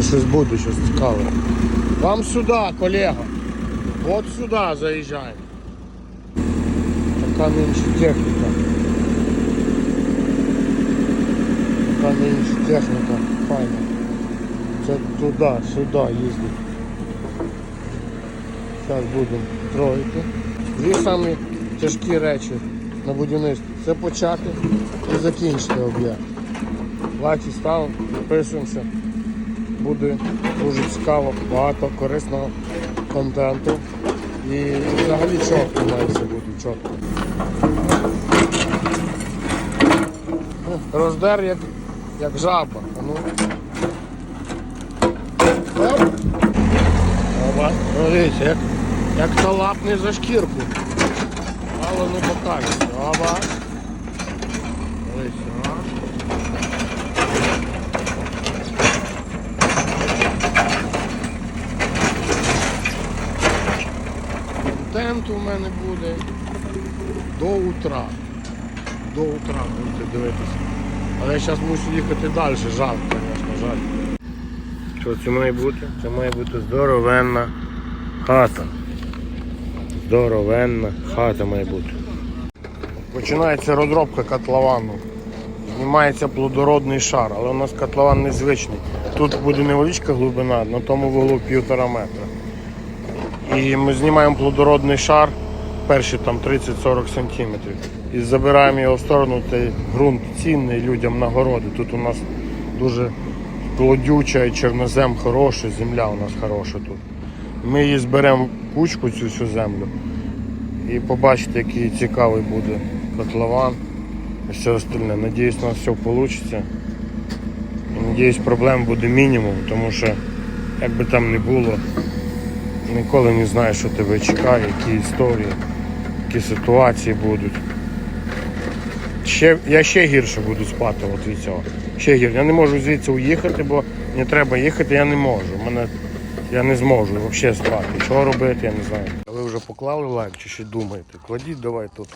Що щось буде, щось цікаве. Вам сюди, колега. От сюди заїжджаємо. Така менше техніка. Така менше техніка. Файна. Це туди, сюди їздить. Зараз будемо строїти. Дві самі тяжкі речі на будівництві. Це почати і закінчити об'єкт. Лайки ставимо, підписуємося. Буде дуже цікаво, багато корисного контенту. І взагалі чітко має все бути чітко. Ну, Роздер як, як жаба. Ну. Оба. Дивіться, як, як то лапне за шкірку. Мало не покажеться. Дивіться, а. Контент у мене буде до утра. До утра будете дивитися. Але я зараз мушу їхати далі, жалко, звісно, жаль. Що це має бути? Це має бути здоровенна хата. Здоровенна хата має бути. Починається розробка котловану. Знімається плодородний шар, але у нас котлован незвичний. Тут буде невеличка глибина, на тому вуглу півтора метра. І ми знімаємо плодородний шар, перші там 30-40 сантиметрів. І забираємо його в сторону, цей ґрунт цінний людям на городи. Тут у нас дуже плодюча і чорнозем хороший, земля у нас хороша тут. Ми її зберемо в кучку цю всю землю і побачите, який цікавий буде котлован і все остальне. Надіюсь, у нас все вийде. Надіюсь, проблем буде мінімум, тому що як би там не було, ніколи не знаєш, що тебе чекає, які історії, які ситуації будуть. Ще, я ще гірше буду спати от від цього. Ще гірше. Я не можу звідси уїхати, бо мені треба їхати, я не можу. Мене, я не зможу взагалі спати. Що робити, я не знаю. Ви вже поклали лайк чи ще думаєте? Кладіть давай тут.